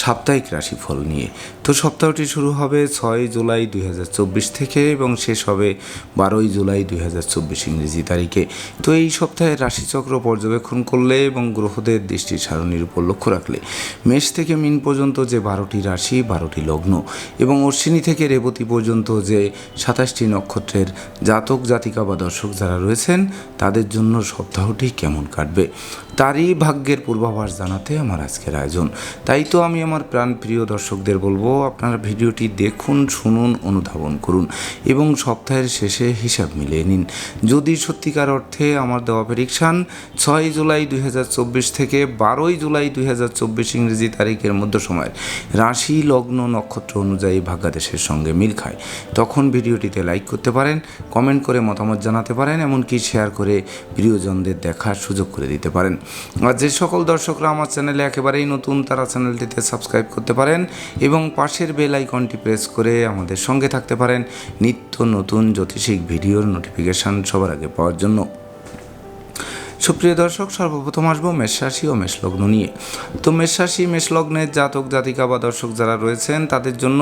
সাপ্তাহিক রাশিফল নিয়ে। তো সপ্তাহটি শুরু হবে ছয় জুলাই দুই হাজার চব্বিশ থেকে এবং শেষ হবে বারোই জুলাই দুই হাজার চব্বিশ ইংরেজি তারিখে। তো এই সপ্তাহে রাশিচক্র পর্যবেক্ষণ করলে এবং গ্রহদের দৃষ্টি সারণীর উপর লক্ষ্য রাখলে মেষ থেকে মিন পর্যন্ত যে বারোটি রাশি, বারোটি লগ্ন এবং অশ্বিনী থেকে রেবতী পর্যন্ত যে সাতাশটি নক্ষত্রের জাতক, জাতিকা বা দর্শক যারা রয়েছেন, তাদের জন্য সপ্তাহটি কেমন কাটবে, তারই ভাগ্যের পূর্বাভাস জানাতে আমার আজকের আয়োজন। তাই তো আমি আমার প্রাণপ্রিয় দর্শকদের বলব, আপনারা ভিডিওটি দেখুন, শুনুন, অনুধাবন করুন এবং সপ্তাহের শেষে হিসাব মিলিয়ে নিন। যদি সত্যিকার অর্থে আমার দেওয়া প্রেডিকশান ছয় জুলাই দুই হাজার চব্বিশ থেকে বারোই জুলাই দু হাজার চব্বিশ ইংরেজি তারিখের মধ্য সময়ের রাশি, লগ্ন, নক্ষত্র অনুযায়ী ভাগ্যাদেশের সঙ্গে মিল খায়। তখন ভিডিওটিতে লাইক করতে পারেন কমেন্ট করে মতামত জানাতে পারেন, এমনকি শেয়ার করে প্রিয়জনদের দেখার সুযোগ করে দিতে পারেন। আর যে সকল দর্শকরা আমার চ্যানেলে একেবারেই নতুন, তারা চ্যানেলটিতে সাবস্ক্রাইব করতে পারেন এবং পাশের বেল আইকনটি প্রেস করে আমাদের সঙ্গে থাকতে পারেন নিত্য নতুন জ্যোতিষিক ভিডিওর নোটিফিকেশান সবার আগে পাওয়ার জন্য। সুপ্রিয় দর্শক, সর্বপ্রথম আসব মেষরাশি ও মেষলগ্ন নিয়ে। তো মেষরাশি মেষলগ্নের জাতক জাতিকা বা দর্শক যারা রয়েছেন, তাদের জন্য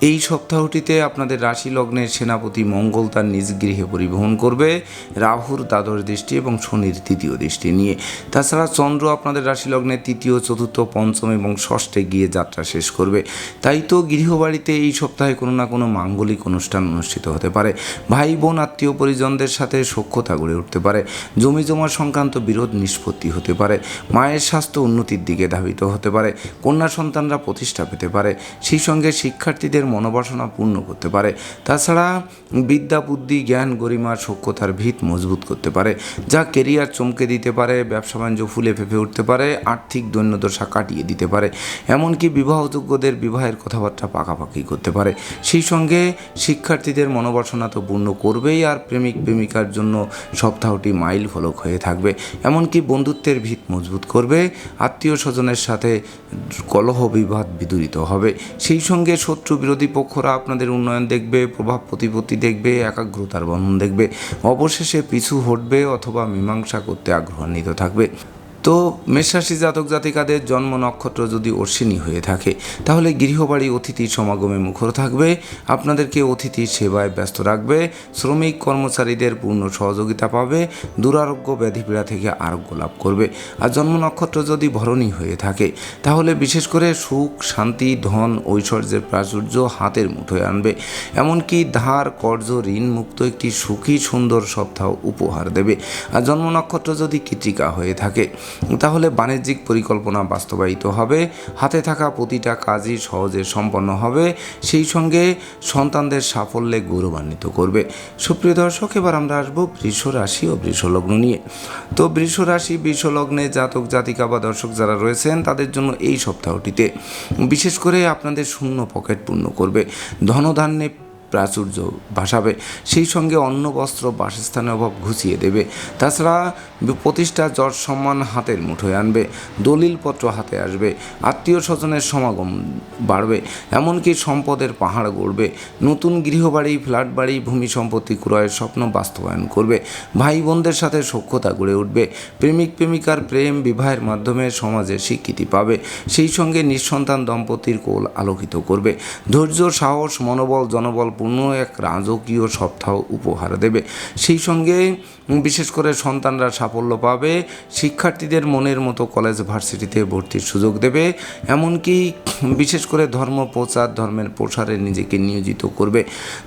এই সপ্তাহটিতে আপনাদের রাশি লগ্নের সেনাপতি মঙ্গল তার নিজ গৃহে পরিবহন করবে, রাহুর দ্বাদশ দৃষ্টি এবং শনির তৃতীয় দৃষ্টি নিয়ে। তাছাড়া চন্দ্র আপনাদের রাশি লগ্নের তৃতীয়, চতুর্থ, পঞ্চম এবং ষষ্ঠে গিয়ে যাত্রা শেষ করবে। তাই তো গৃহবাড়িতে এই সপ্তাহে কোনো না কোনো মাঙ্গলিক অনুষ্ঠান অনুষ্ঠিত হতে পারে। ভাই, বোন, আত্মীয় পরিজনদের সাথে সখ্যতা গড়ে উঠতে পারে। জমি জমা সংক্রান্ত বিরোধ নিষ্পত্তি হতে পারে। মায়ের স্বাস্থ্য উন্নতির দিকে ধাবিত হতে পারে। কন্যা সন্তানরা প্রতিষ্ঠা পেতে পারে। সেই সঙ্গে শিক্ষার্থীদের মনোবাসনা পূর্ণ করতে পারে। তাছাড়া বিদ্যা, বুদ্ধি, জ্ঞান, গরিমা সক্ষতার ভিত মজবুত করতে পারে, যা কেরিয়ার চমকে দিতে পারে, ব্যবসা বাণিজ্য ফুলে ফেঁপে উঠতে পারে, আর্থিক দৈন্যদশা কাটিয়ে দিতে পারে, এমনকি বিবাহযোগ্যদের বিবাহের কথাবার্তা পাকাপাকি করতে পারে। সেই সঙ্গে শিক্ষার্থীদের মনোবাসনা তো পূর্ণ করবেই, আর প্রেমিক, প্রেমিকার জন্য সপ্তাহটি মাইল ফলক হয়ে থাকবে। এমনকি বন্ধুত্বের ভিত মজবুত করবে, আত্মীয় স্বজনের সাথে কলহ বিবাদ বিদূরিত হবে। সেই সঙ্গে শত্রু বিরোধী পক্ষরা আপনাদের উন্নয়ন দেখবে, প্রভাব প্রতিপত্তি দেখবে, একাগ্রতার বন্ধন দেখবে। অবশেষে পিছু হটবে অথবা মীমাংসা করতে আগ্রহান্বিত থাকবে। তো মেষরাশি জাতক জাতিকাদের জন্ম নক্ষত্র যদি অশ্বিনী হয়ে থাকে, তাহলে গৃহবাড়ি অতিথি সমাগমে মুখর থাকবে, আপনাদেরকে অতিথি সেবায় ব্যস্ত রাখবে, শ্রমিক কর্মচারীদের পূর্ণ সহযোগিতা পাবে, দুরারোগ্য ব্যাধিপীড়া থেকে আরোগ্য লাভ করবে। আর জন্ম নক্ষত্র যদি ভরণী হয়ে থাকে, তাহলে বিশেষ করে সুখ, শান্তি, ধন, ঐশ্বর্যের প্রাচুর্য হাতের মুঠোয় আনবে। এমনকি ধার কর্য ঋণ মুক্ত একটি সুখী সুন্দর সপ্তাহ উপহার দেবে। আর জন্ম নক্ষত্র যদি কৃতিকা হয়ে থাকে তাহলে বাণিজ্যিক পরিকল্পনা বাস্তবায়িত হবে, হাতে থাকা প্রতিটা কাজই সহজে সম্পন্ন হবে, সেই সঙ্গে সন্তানদের সাফল্যে গৌরবান্বিত করবে। সুপ্রিয় দর্শক, এবার আমরা আসব বৃষ রাশি ও বৃষলগ্ন নিয়ে। তো বৃষ রাশি বৃষলগ্নে জাতক, জাতিকা বা দর্শক যারা রয়েছেন, তাদের জন্য এই সপ্তাহটিতে বিশেষ করে আপনাদের শূন্য পকেট পূর্ণ করবে, ধনধান্যে প্রাচুর্য ভাসাবে, সেই সঙ্গে অন্ন, বস্ত্র, বাসস্থানের অভাব ঘুচিয়ে দেবে। তাছাড়া প্রতিষ্ঠা জট সম্মান হাতের মুঠোয় আনবে, দলিলপত্র হাতে আসবে, আত্মীয় স্বজনের সমাগম বাড়বে, এমনকি সম্পদের পাহাড় গড়বে, নতুন গৃহবাড়ি, ফ্ল্যাট বাড়ি, ভূমি সম্পত্তি ক্রয়ের স্বপ্ন বাস্তবায়ন করবে ভাই বোনদের সাথে সখ্যতা গড়ে উঠবে, প্রেমিক প্রেমিকার প্রেম বিবাহের মাধ্যমে সমাজে স্বীকৃতি পাবে, সেই সঙ্গে নিঃসন্তান দম্পতির কোল আলোকিত করবে, ধৈর্য, সাহস, মনোবল, জনবল পূর্ণ এক রাজকীয় সপ্তাহ উপহার দেবে, সেই সঙ্গে বিশেষ করে সন্তানরা সাফল্য পাবে, শিক্ষার্থীদের মনের মতো কলেজ ভার্সিটিতে ভর্তির সুযোগ দেবে, এমনকি বিশেষ করে ধর্ম প্রচার, ধর্মের প্রসারে নিজেকে নিয়োজিত করবে,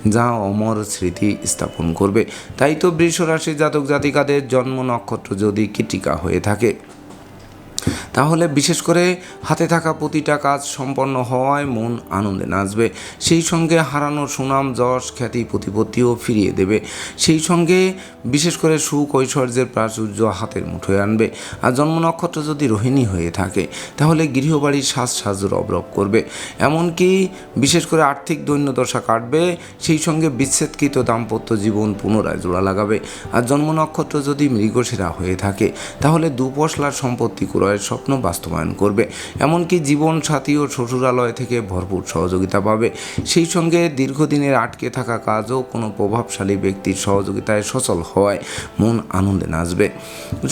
যা অমর স্মৃতি স্থাপন করবে। তাই তো বৃষ রাশি জাতক জাতিকাদের জন্ম নক্ষত্র যদি কীটিকা হয়ে থাকে। তাহলে বিশেষ করে হাতে থাকা প্রতিটা কাজ সম্পন্ন হওয়ায় মন আনন্দে নাচবে। সেই সঙ্গে হারানো সুনাম, যশ, খ্যাতি, প্রতিপত্তিও ফিরিয়ে দেবে। সেই সঙ্গে বিশেষ করে সুখ ঐশ্বর্যের প্রাচুর্য হাতের মুঠোয় আনবে। আর জন্ম নক্ষত্র যদি রোহিণী হয়ে থাকে, তাহলে গৃহবাড়ির সাজ সাজ রব রব করবে। এমনকি বিশেষ করে আর্থিক দৈন্যদশা কাটবে, সেই সঙ্গে বিচ্ছেদকৃত দাম্পত্য জীবন পুনরায় জোড়া লাগাবে। আর জন্ম নক্ষত্র যদি মৃগশিরা হয়ে থাকে, তাহলে দুপশলার সম্পত্তি ক্রয়ের ক্রয়ের স্বপ্ন বাস্তবায়ন করবে। এমনকি জীবন সাথী ও শ্বশুরালয় থেকে ভরপুর সহযোগিতা পাবে। সেই সঙ্গে দীর্ঘদিনের আটকে থাকা কাজও কোনো প্রভাবশালী ব্যক্তির সহযোগিতায় সচল হওয়ায় মন আনন্দে নাচবে।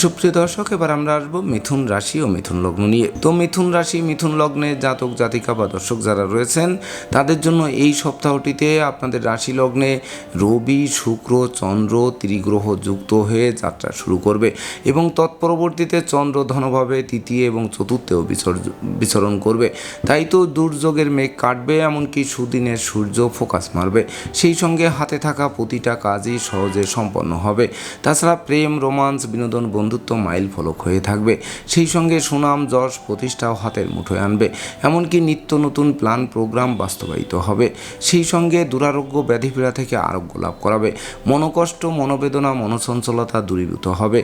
সুপ্রিয় দর্শক, এবার আমরা আসব মিথুন রাশি ও মিথুন লগ্ন নিয়ে। তো মিথুন রাশি, মিথুন লগ্নে জাতক, জাতিকা বা দর্শক যারা রয়েছেন, তাদের জন্য এই সপ্তাহটিতে আপনাদের রাশি লগ্নে রবি, শুক্র, চন্দ্র ত্রিগ্রহ যুক্ত হয়ে যাত্রা শুরু করবে এবং তৎপরবর্তীতে চন্দ্র ধনভাবে তৃতীয় এবং চতুর্থেও বিচরণ করবে। তাই তো দুর্যোগের মেঘ কাটবে, এমনকি সুদিনের সূর্য ফোকাস মারবে। সেই সঙ্গে হাতে থাকা প্রতিটা কাজই সহজে সম্পন্ন হবে। তাছাড়া প্রেম, রোমান্স, বিনোদন, বন্ধুত্ব মাইল ফলক হয়ে থাকবে। সেই সঙ্গে সুনাম, যশ, প্রতিষ্ঠাও হাতের মুঠোয় আনবে। এমনকি নিত্য নতুন প্ল্যান, প্রোগ্রাম বাস্তবায়িত হবে। সেই সঙ্গে দুরারোগ্য ব্যাধিপীড়া থেকে আরোগ্য লাভ করাবে। মনোকষ্ট, মনোবেদনা, মনোচঞ্চলতা দূরীভূত হবে।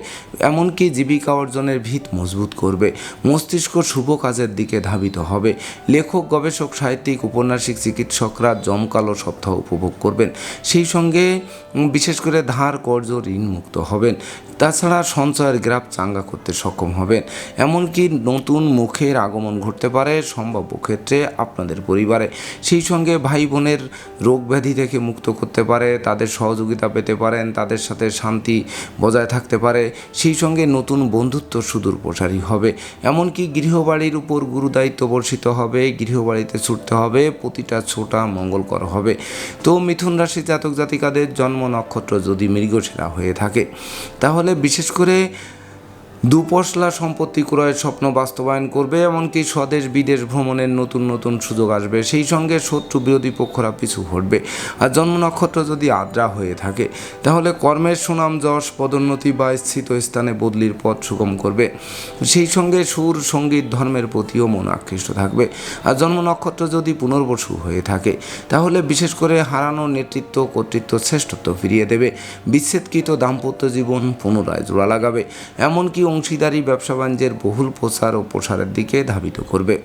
এমনকি জীবিকা অর্জনের ভিত মজবুত করবে। মস্তিষ্ক শুভ কাজের দিকে ধাবিত হবে। লেখক, গবেষক, সাহিত্যিক, উপন্যাসিক, চিকিৎসকরা জমকালো সপ্তাহ উপভোগ করবেন। সেই সঙ্গে বিশেষ করে ধার, কর্জ ঋণ মুক্ত হবেন। তাছাড়া সঞ্চয়ের গ্রাফ চাঙ্গা করতে সক্ষম হবেন। এমনকি নতুন মুখের আগমন ঘটতে পারে সম্ভাব্য ক্ষেত্রে আপনাদের পরিবারে। সেই সঙ্গে ভাই বোনের রোগ ব্যাধি থেকে মুক্ত করতে পারে, তাদের সহযোগিতা পেতে পারেন, তাদের সাথে শান্তি বজায় থাকতে পারে। সেই সঙ্গে নতুন বন্ধুত্ব সুদূর প্রসারী হবে। এমনকি গৃহবাড়ির উপর গুরুদায়িত্ব বর্ষিত হবে, গৃহবাড়িতে ছুটতে হবে, প্রতিটা ছোটা মঙ্গলকর হবে। তো মিথুন রাশি জাতক জাতিকাদের জন্ম নক্ষত্র যদি মৃগশিরা হয়ে থাকে, তাহলে বিশেষ করে দুপশলা সম্পত্তি ক্রয়ের স্বপ্ন বাস্তবায়ন করবে, এমনকি স্বদেশ বিদেশ ভ্রমণের নতুন নতুন সুযোগ আসবে। সেই সঙ্গে শত্রু বিরোধী পক্ষরা পিছু হটবে। আর জন্ম নক্ষত্র যদি আদ্রা হয়ে থাকে, তাহলে কর্মের সুনাম, যশ, পদোন্নতি বা স্থিত স্থানে বদলির পথ সুগম করবে। সেই সঙ্গে সুর, সংগীত, ধর্মের প্রতিও মন আকৃষ্ট থাকবে। আর জন্ম নক্ষত্র যদি পুনর্বসু হয়ে থাকে, তাহলে বিশেষ করে হারানো নেতৃত্ব, কর্তৃত্ব, শ্রেষ্ঠত্ব ফিরিয়ে দেবে। বিচ্ছেদকৃত দাম্পত্য জীবন পুনরায় জোড়া লাগাবে। এমনকি অংশীদারি ব্যবসা বাণিজ্যের বহুল প্রচার ও প্রসারের দিকে ধাবিত করবে।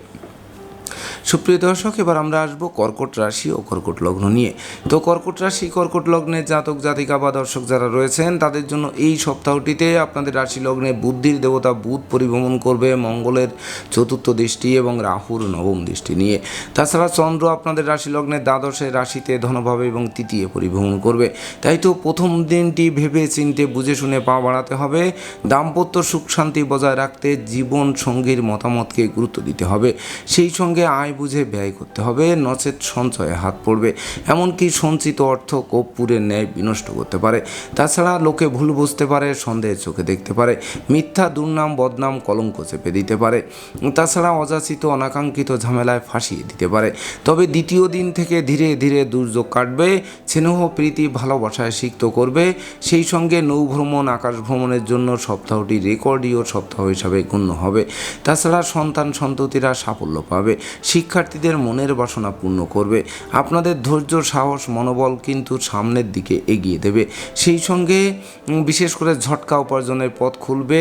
সুপ্রিয় দর্শক, এবার আমরা আসব কর্কট রাশি ও কর্কট লগ্ন নিয়ে। তো কর্কট রাশি, কর্কট লগ্নের জাতক, জাতিকা বা দর্শক যারা রয়েছেন, তাদের জন্য এই সপ্তাহটিতে আপনাদের রাশি লগ্নে বুদ্ধির দেবতা বুধ পরিভ্রমণ করবে মঙ্গলের চতুর্থ দৃষ্টি এবং রাহুর নবম দৃষ্টি নিয়ে। তাছাড়া চন্দ্র আপনাদের রাশি লগ্নের দ্বাদশে রাশিতে ধনভাবে এবং তৃতীয় পরিভ্রমণ করবে। তাই তো প্রথম দিনটি ভেবে চিনতে, বুঝে শুনে পা বাড়াতে হবে। দাম্পত্য সুখ শান্তি বজায় রাখতে জীবন সঙ্গীর মতামতকে গুরুত্ব দিতে হবে। সেই সঙ্গে আয় বুঝে ব্যয় করতে হবে, নচেত সঞ্চয়ে হাত পড়বে। এমনকি সঞ্চিত অর্থ কর্পূরের ন্যায় বিনষ্ট করতে পারে। তাছাড়া লোকে ভুল বুঝতে পারে, সন্দেহের চোখে দেখতে পারে। মিথ্যা, দুর্নাম, বদনাম, কলঙ্ক চেপে দিতে পারে। তাছাড়া অযাচিত, অনাকাঙ্ক্ষিত ঝামেলায় ফাঁসিয়ে দিতে পারে। তবে দ্বিতীয় দিন থেকে ধীরে ধীরে দুর্যোগ কাটবে, স্নেহ, প্রীতি, ভালোবাসায় সিক্ত করবে। সেই সঙ্গে নৌভ্রমণ আকাশ ভ্রমণের জন্য সপ্তাহটি রেকর্ডীয় সপ্তাহ হিসাবে গণ্য হবে। তাছাড়া সন্তান সন্ততিরা সাফল্য পাবে। শিক্ষার্থীদের মনের বাসনা পূর্ণ করবে। আপনাদের ধৈর্য, সাহস, মনোবল কিন্তু সামনের দিকে এগিয়ে দেবে। সেই সঙ্গে বিশেষ করে ঝটকা উপার্জনের পথ খুলবে,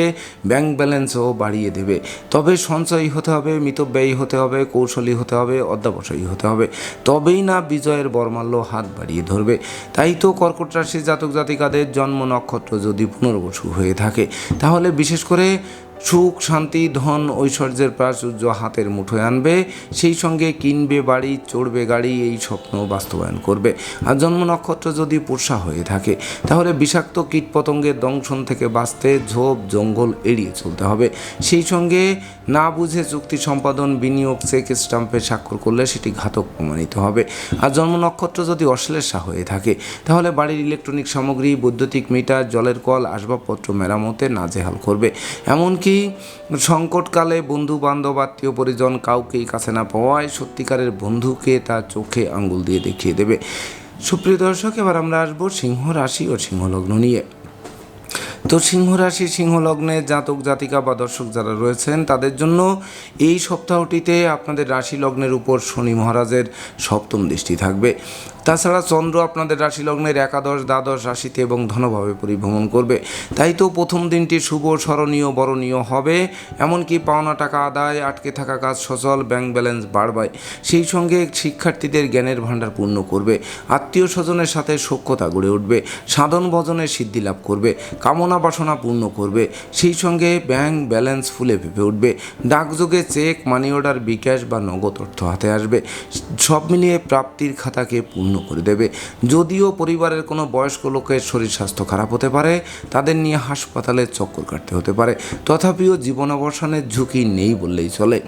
ব্যাংক ব্যালেন্সও বাড়িয়ে দেবে। তবে সঞ্চয়ী হতে হবে, মিতব্যয়ী হতে হবে, কৌশলী হতে হবে, অধ্যাবসায়ী হতে হবে। তবেই না বিজয়ের বর্মাল্য হাত বাড়িয়ে ধরবে। তাই তো কর্কট রাশির জাতক জাতিকাদের জন্ম নক্ষত্র যদি পুনর্বসু হয়ে থাকে, তাহলে বিশেষ করে সুখ, শান্তি, ধন, ঐশ্বর্যের প্রাচুর্য হাতের মুঠোয় আনবে। সেই সঙ্গে কিনবে বাড়ি, চড়বে গাড়ি, এই স্বপ্ন বাস্তবায়ন করবে। আর জন্ম নক্ষত্র যদি পোষা হয়ে থাকে, তাহলে বিষাক্ত কীটপতঙ্গের দংশন থেকে বাঁচতে ঝোপ, জঙ্গল এড়িয়ে চলতে হবে। সেই সঙ্গে না বুঝে চুক্তি সম্পাদন, বিনিয়োগ, চেক স্টাম্পে স্বাক্ষর করলে সেটি ঘাতক প্রমাণিত হবে। আর জন্ম নক্ষত্র যদি অশ্লেষা হয়ে থাকে, তাহলে বাড়ির ইলেকট্রনিক সামগ্রী, বৈদ্যুতিক মিটার, জলের কল, আসবাবপত্র মেরামতে নাজেহাল করবে। এমনকি সংকটকালে বন্ধু বান্ধব আত্মীয় পরিজন কাউকেই কাছে না পাওয়ায় সত্যিকারের বন্ধুকে তার চোখে আঙ্গুল দিয়ে দেখিয়ে দেবে। সুপ্রিয় দর্শক, এবার আমরা আসব সিংহ রাশি ও সিংহলগ্ন নিয়ে। তো সিংহ রাশি সিংহ লগ্নে জাতক, জাতিকা বা দর্শক যারা রয়েছেন, তাদের জন্য এই সপ্তাহটিতে আপনাদের রাশি লগ্নের উপর শনি মহারাজের সপ্তম দৃষ্টি থাকবে। তাছাড়া চন্দ্র আপনাদের রাশি লগ্নের একাদশ, দ্বাদশ রাশিতে এবং ধনভাবে পরিভ্রমণ করবে। তাই তো প্রথম দিনটি শুভ, স্মরণীয়, বরণীয় হবে। এমনকি পাওনা টাকা আদায়, আটকে থাকা কাজ সচল ব্যাংক ব্যালেন্স বাড়বায়। সেই সঙ্গে শিক্ষার্থীদের জ্ঞানের ভাণ্ডার পূর্ণ করবে। আত্মীয় স্বজনের সাথে সক্ষতা গড়ে উঠবে। সাধন ভজনের সিদ্ধি লাভ করবে। কামনা বাসনা পূর্ণ করবে। সেই সঙ্গে ব্যাংক ব্যালেন্স ফুলে ভেপে উঠবে। ডাকযোগে চেক মানি অর্ডার বিকাশ বা নগদ অর্থ হাতে আসবে। সব মিলিয়ে প্রাপ্তির খাতাকে পূর্ণ করে দেবে। যদিও পরিবারের কোনো বয়স্ক লোকের শরীর স্বাস্থ্য খারাপ হতে পারে, তাদের নিয়ে হাসপাতালে চক্কর কাটতে হতে পারে। তথাপিও জীবনাবসানের ঝুঁকি নেই বললেই চলে।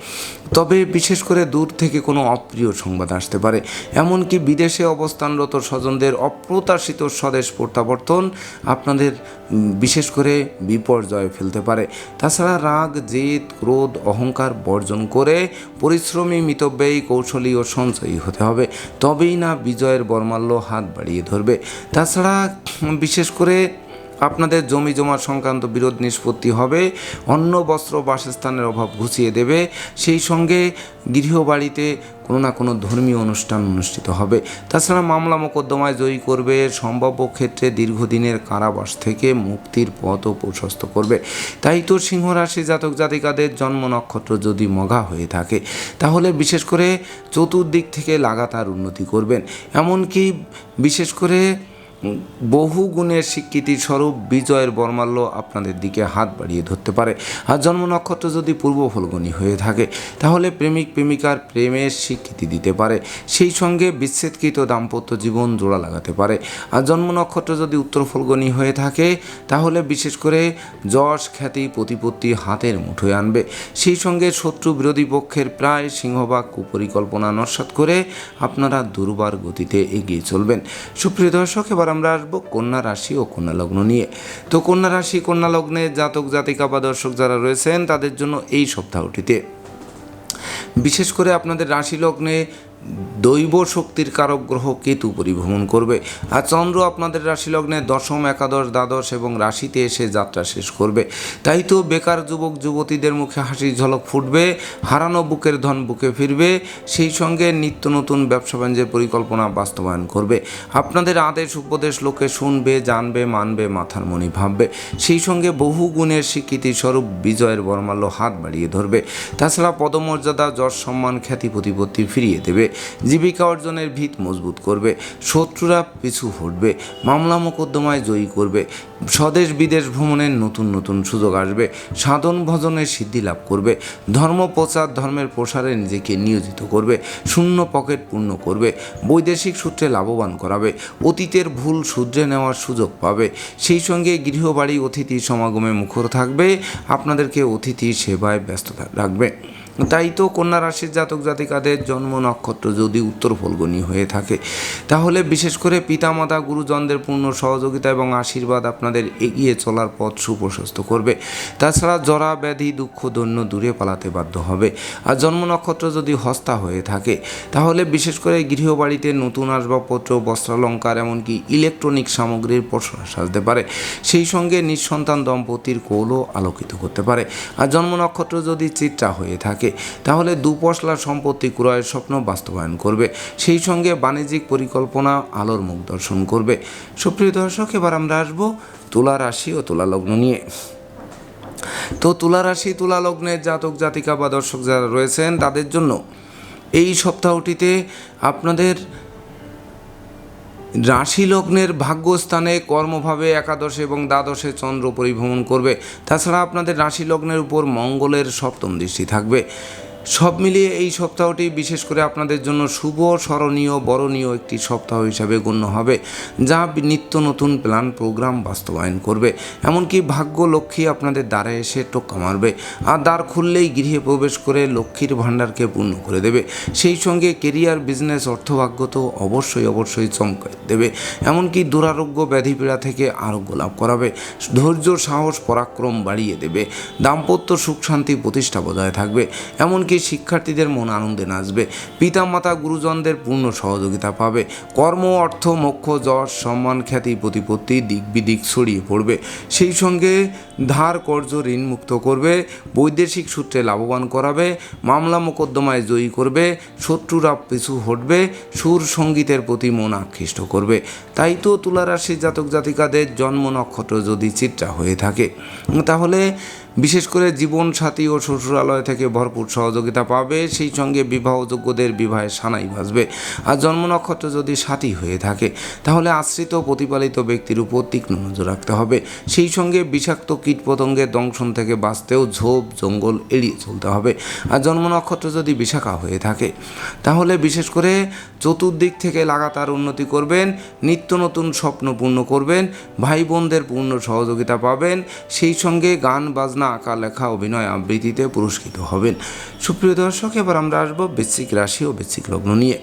তবে বিশেষ করে দূর থেকে কোনো অপ্রিয় সংবাদ আসতে পারে। এমনকি বিদেশে অবস্থানরত স্বজনদের অপ্রত্যাশিত স্বদেশ প্রত্যাবর্তন আপনাদের বিশেষ করে বিপর্যয়ে ফেলতে পারে। তাছাড়া রাগ, জেদ, ক্রোধ, অহংকার বর্জন করে পরিশ্রমী মিতব্যয়ী, কৌশলী ও সঞ্চয়ী হতে হবে। তবেই না বিজয়ের বর্মাল্য হাত বাড়িয়ে ধরবে। তাছাড়া বিশেষ করে আপনাদের জমি জমা সংক্রান্ত বিরোধ নিষ্পত্তি হবে অন্ন বস্ত্র বাসস্থানের অভাব ঘুচিয়ে দেবে, সেই সঙ্গে গৃহবাড়িতে কোনো না কোনো ধর্মীয় অনুষ্ঠান অনুষ্ঠিত হবে। তাছাড়া মামলা মোকদ্দমায় জয়ী করবে, সম্ভাব্য ক্ষেত্রে দীর্ঘদিনের কারাবাস থেকে মুক্তির পথও প্রশস্ত করবে। তাই তো সিংহ রাশি জাতক জাতিকাদের জন্ম নক্ষত্র যদি মঘা হয়ে থাকে, তাহলে বিশেষ করে চতুর্দিক থেকে লাগাতার উন্নতি করবেন। এমনকি বিশেষ করে বহু গুণের স্বীকৃতি স্বরূপ বিজয়ের বর্মাল্য আপনাদের দিকে হাত বাড়িয়ে ধরতে পারে। আর জন্ম নক্ষত্র যদি পূর্ব ফলগুনি হয়ে থাকে, তাহলে প্রেমিক প্রেমিকার প্রেমের স্বীকৃতি দিতে পারে। সেই সঙ্গে বিচ্ছেদকৃত দাম্পত্য জীবন জোড়া লাগাতে পারে। আর জন্ম নক্ষত্র যদি উত্তর ফলগুনি হয়ে থাকে, তাহলে বিশেষ করে যশ, খ্যাতি, প্রতিপত্তি হাতের মুঠোয় আনবে। সেই সঙ্গে শত্রু বিরোধী পক্ষের প্রায় সিংহভাগ কুপরিকল্পনা নস্বাত করে আপনারা দুর্বার গতিতে এগিয়ে চলবেন। সুপ্রিয় দর্শক, এবার আমরা আসব কন্যা রাশি ও কন্যা লগ্ন নিয়ে। তো কন্যা রাশি, কন্যা লগ্নে জাতক, জাতিকা বা দর্শক যারা রয়েছেন, তাদের জন্য এই সপ্তাহটিতে। বিশেষ করে আপনাদের রাশি লগ্নে দৈব শক্তির কারক গ্রহ কেতু পরিভ্রমণ করবে। আর চন্দ্র আপনাদের রাশি লগ্নে দশম, একাদশ, দ্বাদশ এবং রাশিতে এসে যাত্রা শেষ করবে। তাই তো বেকার যুবক, যুবতীদের মুখে হাসির ঝলক ফুটবে, হারানো বুকের ধন বুকে ফিরবে, সেই সঙ্গে নিত্য নতুন ব্যবসা বাণিজ্যের পরিকল্পনা বাস্তবায়ন করবে। আপনাদের আদেশ, উপদেশ, লোকে শুনবে, জানবে, মানবে, মাথার মনি ভাববে। সেই সঙ্গে বহু গুণের স্বীকৃতি স্বরূপ বিজয়ের বর্মাল্য হাত বাড়িয়ে ধরবে। তাছাড়া পদমর্যাদা, যশ সম্মান, খ্যাতি, প্রতিপত্তি ফিরিয়ে দেবে। জীবিকা অর্জনের ভিত মজবুত করবে, শত্রুরা পিছু হটবে, মামলা মোকদ্দমায় জয়ী করবে, স্বদেশ বিদেশ ভ্রমণের নতুন নতুন সুযোগ আসবে, সাধন ভজনের সিদ্ধি লাভ করবে, ধর্ম প্রচার ধর্মের প্রসারে নিজেকে নিয়োজিত করবে, শূন্য পকেট পূর্ণ করবে, বৈদেশিক সূত্রে লাভবান করাবে, অতীতের ভুল শুধরে নেওয়ার সুযোগ পাবে, সেই সঙ্গে গৃহবাড়ি অতিথি সমাগমে মুখর থাকবে, আপনাদেরকে অতিথি সেবায় ব্যস্ত রাখবে। তাই তো কন্যা রাশির জাতক জাতিকাদের জন্ম নক্ষত্র যদি উত্তর ফলগনি হয়ে থাকে, তাহলে বিশেষ করে পিতামাতা, গুরুজনদের পূর্ণ সহযোগিতা এবং আশীর্বাদ আপনাদের এগিয়ে চলার পথ সুপ্রশস্ত করবে। তাছাড়া জরা, ব্যাধি, দুঃখ, দৈন্য দূরে পালাতে বাধ্য হবে। আর জন্ম নক্ষত্র যদি হস্তা হয়ে থাকে, তাহলে বিশেষ করে গৃহবাড়িতে নতুন আসবাবপত্র, বস্ত্রালঙ্কার, এমনকি ইলেকট্রনিক সামগ্রীর পসরা সাজতে পারে। সেই সঙ্গে নিঃসন্তান দম্পতির কৌলও আলোকিত করতে পারে। আর জন্ম নক্ষত্র যদি চিত্রা হয়ে থাকে। তাহলে দুপশলা সম্পত্তি ক্রয়ের স্বপ্ন বাস্তবায়ন করবে। সেই সঙ্গে বাণিজ্যিক পরিকল্পনা আলোর মুখ দর্শন করবে। সুপ্রিয় দর্শক, এবার আমরা আসব তুলা রাশি ও তুলা লগ্ন নিয়ে। তো তুলা রাশি, তুলা লগ্নের জাতক, জাতিকা বা দর্শক যারা রয়েছেন, তাদের জন্য এই সপ্তাহটিতে আপনাদের রাশি লগ্নের ভাগ্যস্থানে কর্মভাবে একাদশে এবং দ্বাদশে চন্দ্র পরিভ্রমণ করবে। তাছাড়া আপনাদের রাশি লগ্নের উপর মঙ্গলের সপ্তম দৃষ্টি থাকবে। সব মিলিয়ে এই সপ্তাহটি বিশেষ করে আপনাদের জন্য শুভ, স্মরণীয়, বরণীয় একটি সপ্তাহ হিসাবে গণ্য হবে, যা নিত্য নতুন প্ল্যান, প্রোগ্রাম বাস্তবায়ন করবে। এমনকি ভাগ্য লক্ষ্মী আপনাদের দ্বারে এসে টোক্কা মারবে আর দ্বার খুললেই গৃহে প্রবেশ করে লক্ষ্মীর ভাণ্ডারকে পূর্ণ করে দেবে। সেই সঙ্গে কেরিয়ার, বিজনেস, অর্থভাগ্য তো অবশ্যই অবশ্যই চমকে দেবে। এমনকি দুরারোগ্য ব্যাধিপীড়া থেকে আরোগ্য লাভ করাবে। ধৈর্য, সাহস, পরাক্রম বাড়িয়ে দেবে। দাম্পত্য সুখ শান্তি প্রতিষ্ঠা বজায় থাকবে। এমনকি শিক্ষার্থীদের মন আনন্দে নাচবে। পিতামাতা গুরুজনদের পূর্ণ সহযোগিতা পাবে। কর্ম, অর্থ, মোক্ষ, যশ, সম্মান, খ্যাতি, প্রতিপত্তি দিক বিদিক ছড়িয়ে পড়বে। সেই সঙ্গে ধার কর্য ঋণ মুক্ত করবে। বৈদেশিক সূত্রে লাভবান করাবে। মামলা মোকদ্দমায় জয়ী করবে। শত্রুরা পিছু হটবে। সুর সঙ্গীতের প্রতি মন আকৃষ্ট করবে। তাই তো তুলারাশি জাতক জাতিকাদের জন্ম নক্ষত্র যদি চিত্রা হয়ে থাকে। তাহলে বিশেষ করে জীবন সাথী ও শ্বশুরালয় থেকে ভরপুর সহযোগিতা পাবে, সেই সঙ্গে বিবাহযোগ্যদের বিবাহে সানাই ভাসবে আর জন্ম নক্ষত্র যদি সাথী হয়ে থাকে, তাহলে আশ্রিত প্রতিপালিত ব্যক্তির উপর তীক্ষ্ণ নজর রাখতে হবে। সেই সঙ্গে বিষাক্ত কীটপতঙ্গের দংশন থেকে বাঁচতেও ঝোপ, জঙ্গল এড়িয়ে চলতে হবে। আর জন্ম নক্ষত্র যদি বিশাখা হয়ে থাকে, তাহলে বিশেষ করে চতুর্দিক থেকে লাগাতার উন্নতি করবেন, নিত্য নতুন স্বপ্ন পূর্ণ করবেন ভাই বোনদের পূর্ণ সহযোগিতা পাবেন, সেই সঙ্গে গান, বাজনা আঁকা, লেখা, অভিনয় আবৃত্তিতে পুরস্কৃত হবেন। সুপ্রিয় দর্শক, এবার আমরা আসব বৃশ্চিক রাশি ও বৃশ্চিক লগ্ন নিয়ে।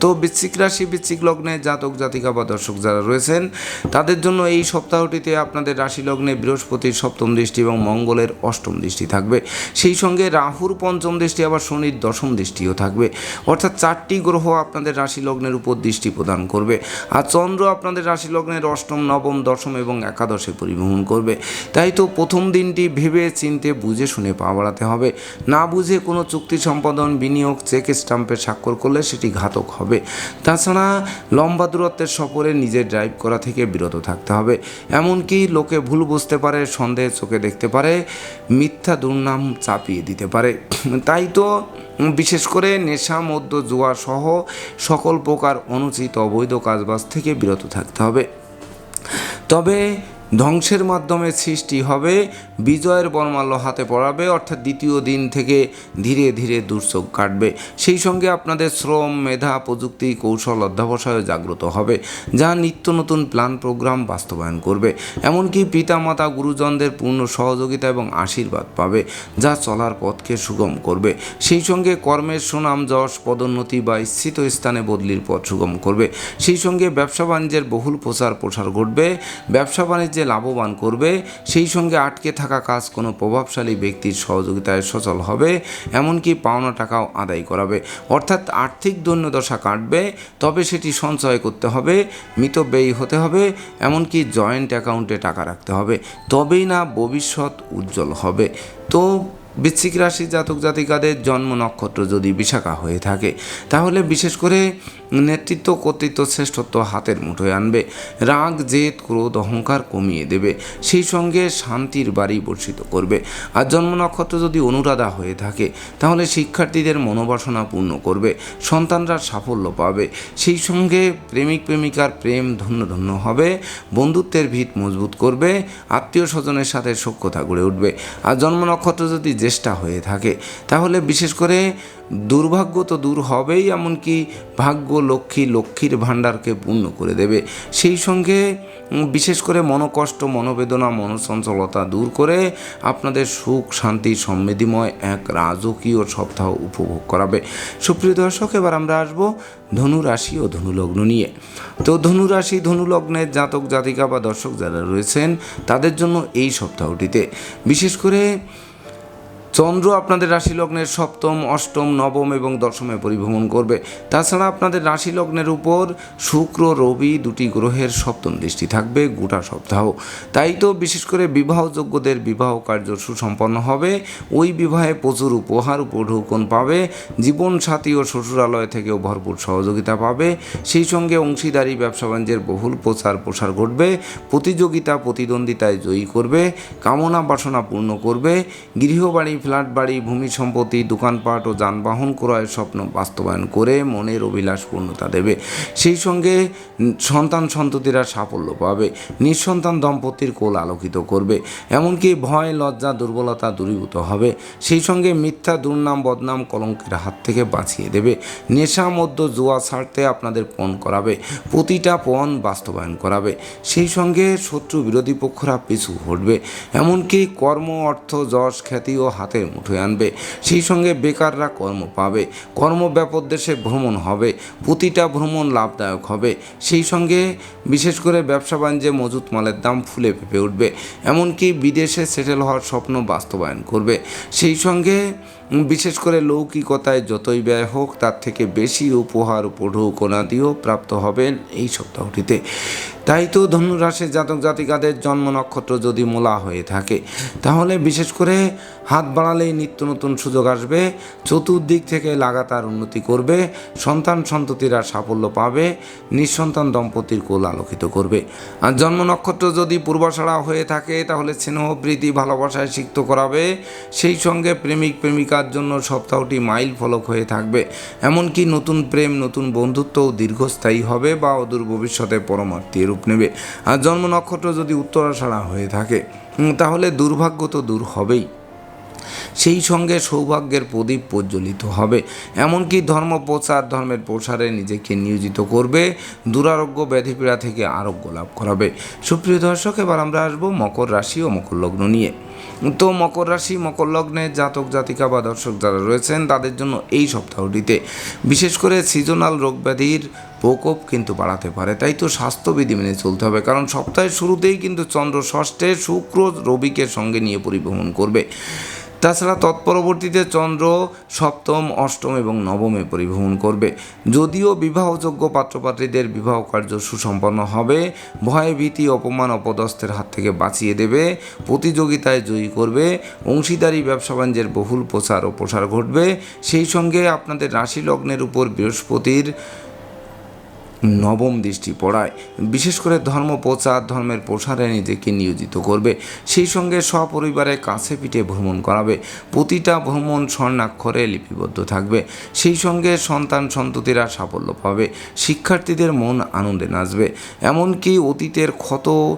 তো বৃশ্চিক রাশি, বৃশ্চিক লগ্নে জাতক, জাতিকা বা দর্শক যারা রয়েছেন, তাদের জন্য এই সপ্তাহটিতে আপনাদের রাশি লগ্নে বৃহস্পতির সপ্তম দৃষ্টি এবং মঙ্গলের অষ্টম দৃষ্টি থাকবে। সেই সঙ্গে রাহুর পঞ্চম দৃষ্টি আবার শনির দশম দৃষ্টিও থাকবে। অর্থাৎ চারটি গ্রহ আপনাদের রাশি লগ্নের উপর দৃষ্টি প্রদান করবে। আর চন্দ্র আপনাদের রাশি লগ্নের অষ্টম, নবম, দশম এবং একাদশে পরিভ্রমণ করবে। তাই তো প্রথম দিনটি ভেবে চিনতে বুঝে শুনে পা বাড়াতে হবে। না বুঝে কোনো চুক্তি সম্পাদন, বিনিয়োগ, চেক স্টাম্পে স্বাক্ষর করলে সেটি ঘাতক হবে। তাছাড়া লম্বা দূরত্বের সফরে নিজের ড্রাইভ করা থেকে বিরত থাকতে হবে। এমনকি লোকে ভুল বুঝতে পারে, সন্দেহ চোখে দেখতে পারে, মিথ্যা দুর্নাম চাপিয়ে দিতে পারে। তাই তো বিশেষ করে নেশা, মদ্য, জুয়া সহ সকল প্রকার অনুচিত অবৈধ কাজবাজ থেকে বিরত থাকতে হবে। তবে ধ্বংসের মাধ্যমে সৃষ্টি হবে, বিজয়ের বর্মাল্য হাতে পড়াবে, অর্থাৎ দ্বিতীয় দিন থেকে ধীরে ধীরে দুর্যোগ কাটবে। সেই সঙ্গে আপনাদের শ্রম, মেধা, প্রযুক্তি, কৌশল অধ্যাবসায় জাগ্রত হবে, যা নিত্য নতুন প্ল্যান, প্রোগ্রাম বাস্তবায়ন করবে। এমনকি পিতামাতা, গুরুজনদের পূর্ণ সহযোগিতা এবং আশীর্বাদ পাবে, যা চলার পথকে সুগম করবে। সেই সঙ্গে কর্মের সুনাম, যশ, পদোন্নতি বা ইচ্ছিত স্থানে বদলির পথ সুগম করবে। সেই সঙ্গে ব্যবসা বাণিজ্যের বহুল প্রচার প্রসার ঘটবে। ব্যবসা বাণিজ্যে লাভবান করবে, সেই সঙ্গে আটকে থাকা কাজ কোনো প্রভাবশালী ব্যক্তির সহযোগিতায় সচল হবে, এমনকি পাওনা টাকাও আদায় করাবে। অর্থাৎ আর্থিক দৈন্যদশা কাটবে, তবে সেটি সঞ্চয় করতে হবে, মিতব্যয়ী হতে হবে, এমনকি জয়েন্ট অ্যাকাউন্টে টাকা রাখতে হবে। তবেই না ভবিষ্যৎ উজ্জ্বল হবে। তো বৃশ্চিক রাশি জাতক জাতিকাদের জন্ম নক্ষত্র যদি বিশাখা হয়ে থাকে, তাহলে বিশেষ করে নেতৃত্ব কর্তৃত্ব শ্রেষ্ঠত্ব হাতের মুঠোয় আনবে। রাগ, জেদ, ক্রোধ, অহংকার কমিয়ে দেবে। সেই সঙ্গে শান্তির বাড়ি বর্ষিত করবে। আর জন্ম নক্ষত্র যদি অনুরাধা হয়ে থাকে, তাহলে শিক্ষার্থীদের মনোবাসনা পূর্ণ করবে। সন্তানরা সাফল্য পাবে। সেই সঙ্গে প্রেমিক, প্রেমিকার প্রেম ধন্য ধন্য হবে। বন্ধুত্বের ভিত মজবুত করবে। আত্মীয় স্বজনের সাথে সখ্যতা গড়ে উঠবে। আর জন্ম নক্ষত্র যদি জ্যেষ্ঠা হয়ে থাকে, তাহলে বিশেষ করে দুর্ভাগ্য তো দূর হবেই, এমনকি ভাগ্য লক্ষ্মী লক্ষ্মীর ভাণ্ডারকে পূর্ণ করে দেবে। সেই সঙ্গে বিশেষ করে মনোকষ্ট, মনোবেদনা মনোচঞ্চলতা দূর করে আপনাদের সুখ, শান্তি, সমৃদ্ধিময় এক রাজকীয় সপ্তাহ উপভোগ করাবে। সুপ্রিয় দর্শক, এবার আমরা আসব ধনু রাশি ও ধনুলগ্ন নিয়ে। তো ধনু রাশি ধনু জাতক, জাতিকা বা দর্শক যারা রয়েছেন, তাদের জন্য এই সপ্তাহটিতে। বিশেষ করে চন্দ্র আপনাদের রাশি লগ্নের সপ্তম, অষ্টম, নবম এবং দশমে পরিভ্রমণ করবে। তাছাড়া আপনাদের রাশি লগ্নের উপর শুক্র, রবি দুটি গ্রহের সপ্তম দৃষ্টি থাকবে গোটা সপ্তাহ। তাই তো বিশেষ করে বিবাহযোগ্যদের বিবাহ কার্য সুসম্পন্ন হবে। ওই বিবাহে প্রচুর উপহার, উপঢৌকন পাবে। জীবন সাথী ও শ্বশুরালয় থেকেও ভরপুর সহযোগিতা পাবে। সেই সঙ্গে অংশীদারি, ব্যবসা বাণিজ্যের বহুল প্রচার প্রসার ঘটবে। প্রতিযোগিতা, প্রতিদ্বন্দ্বিতায় জয়ী করবে। কামনা বাসনা পূর্ণ করবে। গৃহবাড়ি ফ্ল্যাট, বাড়ি, ভূমি সম্পত্তি, দোকানপাট ও যানবাহন ক্রয়ের স্বপ্ন বাস্তবায়ন করে মনের অভিলাষ পূর্ণতা দেবে। সেই সঙ্গে সন্তান সন্ততিরা সাফল্য পাবে, নিঃসন্তান দম্পতির কোল আলোকিত করবে। এমনকি ভয়, লজ্জা, দুর্বলতা দূরীভূত হবে। সেই সঙ্গে মিথ্যা, দুর্নাম, বদনাম কলঙ্কের হাত থেকে বাঁচিয়ে দেবে। নেশা মধ্য জুয়া ছাড়তে আপনাদের পণ করাবে, প্রতিটা পণ বাস্তবায়ন করাবে। সেই সঙ্গে শত্রু বিরোধী পক্ষরা পিছু হটবে। এমনকি কর্ম, অর্থ, যশ, খ্যাতি ও হাতে হাতের মুঠোয় আনবে। সেই সঙ্গে বেকাররা কর্ম পাবে। কর্ম ব্যাপক দেশে ভ্রমণ হবে। প্রতিটা ভ্রমণ লাভদায়ক হবে। সেই সঙ্গে বিশেষ করে ব্যবসা বাণিজ্যে মজুত মালের দাম ফুলে ফেপে উঠবে। এমনকি বিদেশে সেটেল হওয়ার স্বপ্ন বাস্তবায়ন করবে। সেই সঙ্গে বিশেষ করে লৌকিকতায় যতই ব্যয় হোক, তার থেকে বেশি উপহার উপঢৌকনাদিও প্রাপ্ত হবেন এই সপ্তাহটিতে। তাই তো ধনুরাশির জাতক জাতিকাদের জন্ম নক্ষত্র যদি মোলা হয়ে থাকে, তাহলে বিশেষ করে হাত বাড়ালেই নিত্য নতুন সুযোগ আসবে, চতুর্দিক থেকে লাগাতার উন্নতি করবে, সন্তান সন্ততিরা সাফল্য পাবে, নিঃসন্তান দম্পতির কোল আলোকিত করবে। আর জন্ম নক্ষত্র যদি পূর্বাষাড়া হয়ে থাকে, তাহলে স্নেহ, প্রীতি, ভালোবাসায় সিক্ত করাবে, সেই সঙ্গে প্রেমিক প্রেমিক প্রেমিকার জন্য সপ্তাহটি মাইল ফলক হয়ে থাকবে। এমনকি নতুন প্রেম, নতুন বন্ধুত্বও দীর্ঘস্থায়ী হবে বা অদূর ভবিষ্যতে পরমার্থী রূপ নেবে। আর জন্ম নক্ষত্র যদি উত্তরাষাড়া হয়ে থাকে তাহলে দুর্ভাগ্য তো দূর হবেই। সেই সঙ্গে সৌভাগ্যের প্রদীপ প্রজ্বলিত হবে। এমনকি ধর্ম প্রচার ধর্মের প্রসারে নিজেকে নিয়োজিত করবে। দুরারোগ্য ব্যাধিপীড়া থেকে আরোগ্য লাভ করাবে। সুপ্রিয় দর্শক, এবার আমরা আসব মকর রাশি ও মকর লগ্ন নিয়ে। তো মকর রাশি, মকর লগ্নে জাতক, জাতিকা বা দর্শক যারা রয়েছেন, তাদের জন্য এই সপ্তাহটিতে বিশেষ করে সিজনাল রোগ ব্যাধির প্রকোপ কিন্তু বাড়াতে পারে। তাই তো স্বাস্থ্যবিধি মেনে চলতে হবে, কারণ সপ্তাহের শুরুতেই কিন্তু চন্দ্র ষষ্ঠে শুক্র রবিকে সঙ্গে নিয়ে পরিভ্রমণ করবে। তাছাড়া তৎপরবর্তীতে চন্দ্র সপ্তম, অষ্টম এবং নবমে পরিভ্রমণ করবে। যদিও বিবাহযোগ্য পাত্রপাত্রীদের বিবাহ কার্য সুসম্পন্ন হবে, ভয় ভীতি, অপমান, অপদস্থের হাত থেকে বাঁচিয়ে দেবে, প্রতিযোগিতায় জয়ী করবে, অংশীদারি, ব্যবসা বাণিজ্যের বহুল প্রচার ও প্রসার ঘটবে। সেই সঙ্গে আপনাদের রাশি লগ্নের উপর বৃহস্পতির নবম দৃষ্টি পড়ায়। বিশেষ করে ধর্ম প্রচার, ধর্মের প্রসারে নিজেকে নিয়োজিত করবে। সেই সঙ্গে সপরিবারে কাছে পিঠে ভ্রমণ করাবে। প্রতিটা ভ্রমণ স্বর্ণাক্ষরে লিপিবদ্ধ থাকবে। সেই সঙ্গে সন্তান সন্ততিরা সাফল্য পাবে। শিক্ষার্থীদের মন আনন্দে নাচবে। এমনকি অতীতের ক্ষত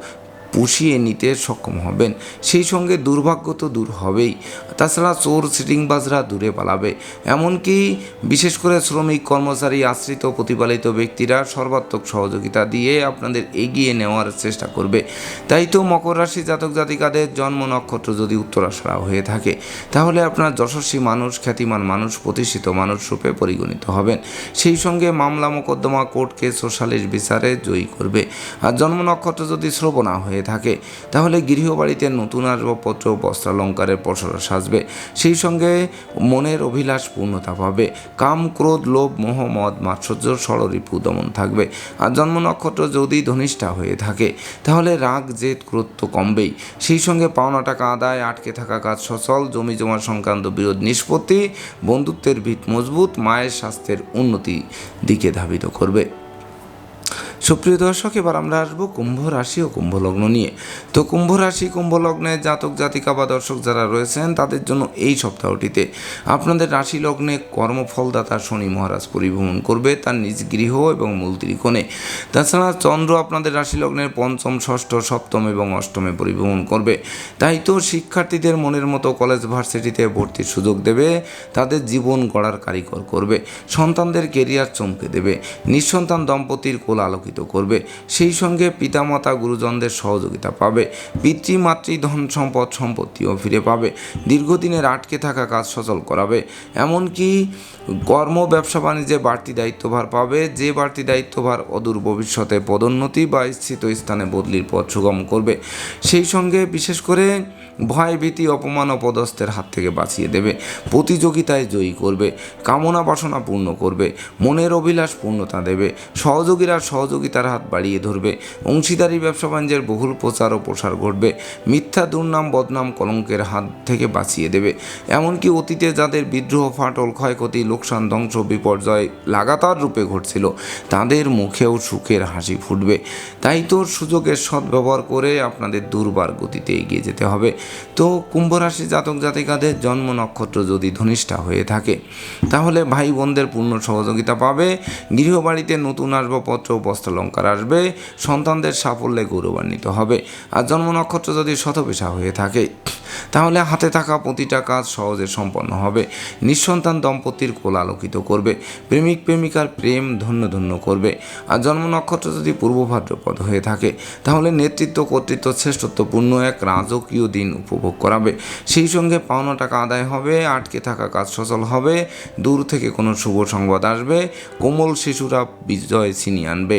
পুষিয়ে নিতে সক্ষম হবেন। সেই সঙ্গে দুর্ভাগ্য তো দূর হবেই। তাছাড়া চোর, সিটিংবাজরা দূরে পালাবে। এমনকি বিশেষ করে শ্রমিক, কর্মচারী, আশ্রিত, প্রতিপালিত ব্যক্তিরা সর্বাত্মক সহযোগিতা দিয়ে আপনাদের এগিয়ে নেওয়ার চেষ্টা করবে। তাই তো মকর রাশি জাতক জাতিকাদের জন্ম নক্ষত্র যদি উত্তরাশড়া হয়ে থাকে, তাহলে আপনার যশস্বী মানুষ, খ্যাতিমান মানুষ, প্রতিষ্ঠিত মানুষ রূপে পরিগণিত হবেন। সেই সঙ্গে মামলা, মোকদ্দমা, কোর্ট কেস ও সালিশ বিচারে জয়ী করবে। আর জন্ম নক্ষত্র যদি শ্রবণা হয়ে থাকে। তাহলে গৃহবাড়িতে নতুন আসবাবপত্র, বস্ত্রালঙ্কারের পসরা সাজবে। সেই সঙ্গে মনের অভিলাষ পূর্ণতা পাবে। কাম, ক্রোধ, লোভ, মোহ, মদ, মাৎসর্য ষড়রিপু দমন থাকবে। আর জন্ম নক্ষত্র যদি ধনিষ্ঠা হয়ে থাকে, তাহলে রাগ, জেদ, ক্রোধ তো কমবেই। সেই সঙ্গে পাওনা টাকা আদায়, আটকে থাকা কাজ সচল, জমি জমা সংক্রান্ত বিরোধ নিষ্পত্তি, বন্ধুত্বের ভিত মজবুত, মায়ের স্বাস্থ্যের উন্নতি দিকে ধাবিত করবে। সুপ্রিয় দর্শক, এবার আমরা আসব কুম্ভ রাশি ও কুম্ভ লগ্ন নিয়ে। তো কুম্ভ রাশি, কুম্ভ লগ্নের জাতক, জাতিকা বা দর্শক যারা রয়েছেন, তাদের জন্য এই সপ্তাহটিতে আপনাদের রাশি লগ্নে কর্মফলদাতা শনি মহারাজ পরিভ্রমণ করবে, তার নিজ গৃহ এবং মূল ত্রিকোণে। তাছাড়া চন্দ্র আপনাদের রাশি লগ্নের পঞ্চম, ষষ্ঠ, সপ্তম এবং অষ্টমে পরিভ্রমণ করবে। তাই তো শিক্ষার্থীদের মনের মতো কলেজ ভার্সিটিতে ভর্তির সুযোগ দেবে, তাদের জীবন গড়ার কারিগর করবে, সন্তানদের কেরিয়ার চমকে দেবে, নিঃসন্তান দম্পতির কোল আলোকিত করবে। সেই সঙ্গে পিতামাতা গুরুজনদের সহযোগিতা পাবে। পিতৃমাতৃ ধন সম্পদ, সম্পত্তিও ফিরে পাবে। দীর্ঘদিনের আটকে থাকা কাজ সচল করাবে। এমনকি কর্ম, ব্যবসা, বাণিজ্যে বাড়তি দায়িত্বভার পাবে। যে বাড়তি দায়িত্বভার অদূর ভবিষ্যতে পদোন্নতি বা স্থিত স্থানে বদলির পথ সুগম করবে। সেই সঙ্গে বিশেষ করে ভয়, ভীতি, অপমান অপদস্থের হাত থেকে বাঁচিয়ে দেবে। প্রতিযোগিতায় জয়ী করবে। কামনা বাসনা পূর্ণ করবে। মনের অভিলাষ পূর্ণতা দেবে। সহযোগীরা সহযোগিতার হাত বাড়িয়ে ধরবে। অংশীদারি, ব্যবসা বাণিজ্যের বহুল প্রচার ও প্রসার ঘটবে। মিথ্যা, দুর্নাম, বদনাম কলঙ্কের হাত থেকে বাঁচিয়ে দেবে। এমনকি অতীতে যাদের বিদ্রোহ, ফাটল, ক্ষয়ক্ষতি, লোকসান, ধ্বংস, বিপর্যয় লাগাতার রূপে ঘটছিল, তাদের মুখেও সুখের হাসি ফুটবে। তাই তো সুযোগের সদ্ব্যবহার করে আপনাদের দুর্বার গতিতে এগিয়ে যেতে হবে। তো কুম্ভ রাশি জাতক জাতিকাদের জন্ম নক্ষত্র যদি ধনিষ্ঠা হয়ে থাকে, তাহলে ভাই বোনদের পূর্ণ সহযোগিতা পাবে। গৃহবাড়িতে নতুন আসবাবপত্র, বস্ত্র অলঙ্কার আসবে, সন্তানদের সাফল্যে গৌরবান্বিত হবে। আর জন্ম নক্ষত্র যদি শতপেশা হয়ে থাকে, তাহলে হাতে থাকা প্রতিটা কাজ সহজে সম্পন্ন হবে। নিঃসন্তান দম্পতির কোল আলোকিত করবে, প্রেমিক প্রেমিকার প্রেম ধন্য ধন্য করবে। আর জন্ম নক্ষত্র যদি পূর্ব ভাদ্রপদ হয়ে থাকে, তাহলে নেতৃত্ব কর্তৃত্ব শ্রেষ্ঠত্বপূর্ণ এক রাজকীয় দিন উপভোগ করাবে। সেই সঙ্গে পাওনা টাকা আদায় হবে, আটকে থাকা কাজ সচল হবে, দূর থেকে কোনো শুভ সংবাদ আসবে, কোমল শিশুরা বিজয় ছিনিয়ে আনবে।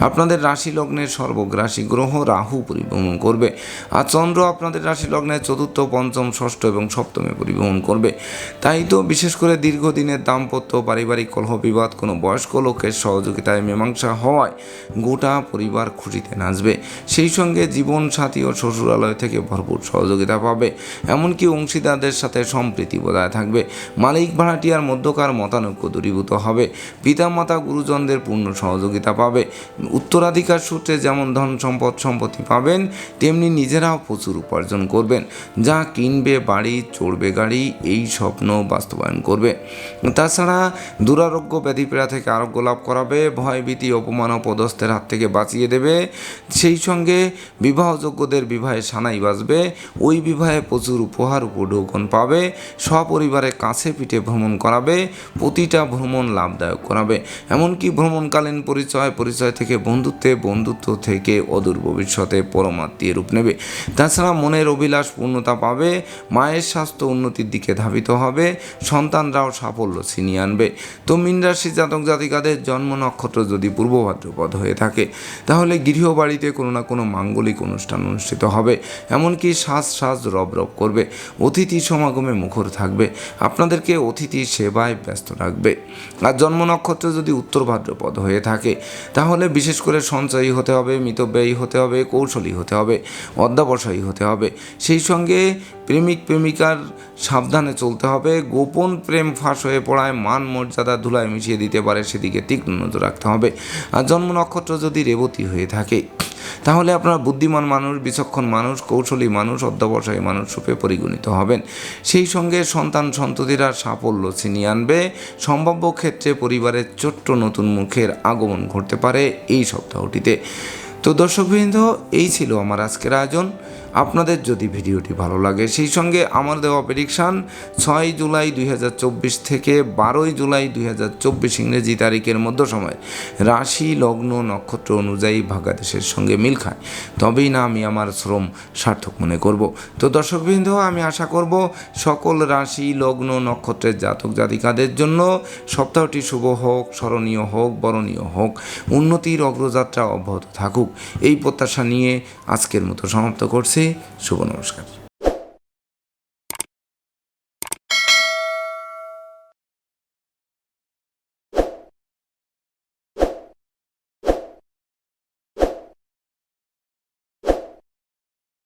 আপনাদের রাশি লগ্নের সর্বগ্রাসী গ্রহ রাহু পরিভ্রমণ করবে আর চন্দ্র আপনাদের রাশি লগ্নের চতুর্থ, পঞ্চম, ষষ্ঠ এবং সপ্তমে পরিভ্রমণ করবে। তাই তো বিশেষ করে দীর্ঘদিনের দাম্পত্য, পারিবারিক কলহ বিবাদ কোনো বয়স্ক লোকের সহযোগিতায় মীমাংসা হওয়ায় গোটা পরিবার খুশিতে নাচবে। সেই সঙ্গে জীবন সাথী ও শ্বশুরালয় থেকে ভরপুর সহযোগিতা পাবে। এমনকি অংশীদারদের সাথে সম্প্রীতি বজায় থাকবে। মালিক ভাড়াটিয়ার মধ্যকার মতানৈক্য দূরীভূত হবে। পিতামাতা, গুরুজনদের পূর্ণ সহযোগিতা পাবে। উত্তরাধিকার সূত্রে যেমন ধন সম্পদ, সম্পত্তি পাবেন, তেমনি নিজেরাও প্রচুর উপার্জন করবেন। যা কিনবে, বাড়ি, চড়বে গাড়ি, এই স্বপ্ন বাস্তবায়ন করবে। তাছাড়া দুরারোগ্য ব্যাধিপীড়া থেকে আরোগ্য লাভ করাবে ভয়ভীতি অপমান ও পদস্থের হাত থেকে বাঁচিয়ে দেবে। সেই সঙ্গে বিবাহযোগ্যদের বিবাহে সানাই বাজবে, ওই বিবাহে প্রচুর উপহার উপঢৌকন পাবে, সপরিবারে কাছে পিঠে ভ্রমণ করাবে, প্রতিটা ভ্রমণ লাভদায়ক করাবে। এমনকি ভ্রমণকালীন পরিচয় পরিচয় থেকে বন্ধুত্বে বন্ধুত্ব থেকে অদূর ভবিষ্যতে পরমাত্মীয় রূপ নেবে। তাছাড়া মনের অভিলাষ পূর্ণতা পাবে, মায়ের স্বাস্থ্য উন্নতির দিকে ধাবিত হবে, সন্তানরাও সাফল্য ছিনিয়ে আনবে। তো মীন রাশি জাতক জাতিকাদের জন্ম নক্ষত্র যদি পূর্ব ভাদ্রপদ হয়ে থাকে, তাহলে গৃহবাড়িতে কোনো না কোনো মাঙ্গলিক অনুষ্ঠান অনুষ্ঠিত হবে, এমনকি শ্বাস শ্বাস রব রব করবে, অতিথি সমাগমে মুখর থাকবে, আপনাদেরকে অতিথি সেবায় ব্যস্ত রাখবে। আর জন্ম নক্ষত্র যদি উত্তর ভাদ্রপদ হয়ে থাকে, তাহলে বিশেষ করে সঞ্চয়ী হতে হবে, মিতব্যয়ী হতে হবে, কৌশলী হতে হবে, অধ্যাবসায়ী হতে হবে। সেই সঙ্গে প্রেমিক, প্রেমিকার সাবধানে চলতে হবে। গোপন প্রেম ফাঁস হয়ে পড়ায় মান, মর্যাদা, ধুলায় মিশিয়ে দিতে পারে, সেদিকে তীক্ষ্ণ নজর রাখতে হবে। আর জন্ম নক্ষত্র যদি রেবতী হয়ে থাকে তাহলে আপনারা বুদ্ধিমান মানুষ, বিচক্ষণ মানুষ, কৌশলী মানুষ, অধ্যবসায়ী মানুষ রূপে পরিগণিত হবেন। সেই সঙ্গে সন্তান সন্ততিরা সাফল্য ছিনিয়ে আনবে। সম্ভাব্য ক্ষেত্রে পরিবারের ছোট্ট নতুন মুখের আগমন ঘটতে পারে এই সপ্তাহটিতে। তো দর্শকবৃন্দ, এই ছিল আমার আজকের আয়োজন। আপনাদের যদি ভিডিওটি ভালো লাগে, সেই সঙ্গে আমার দেওয়া প্রেডিকশান ছয় জুলাই দুই হাজার চব্বিশ থেকে বারোই জুলাই দুই হাজার চব্বিশ ইংরেজি তারিখের মধ্য সময়, রাশি লগ্ন নক্ষত্র অনুযায়ী ভাগাদেশের সঙ্গে মিল খায়। তবেই না আমি আমার শ্রম সার্থক মনে করব। তো দর্শকবৃন্দ, আমি আশা করব সকল রাশি লগ্ন নক্ষত্রের জাতক জাতিকাদের জন্য সপ্তাহটি শুভ হোক, স্মরণীয় হোক, বরণীয় হোক, উন্নতির অগ্রযাত্রা অব্যাহত থাকুক। এই প্রত্যাশা নিয়ে আজকের মতো সমাপ্ত করছি। শুভ নমস্কার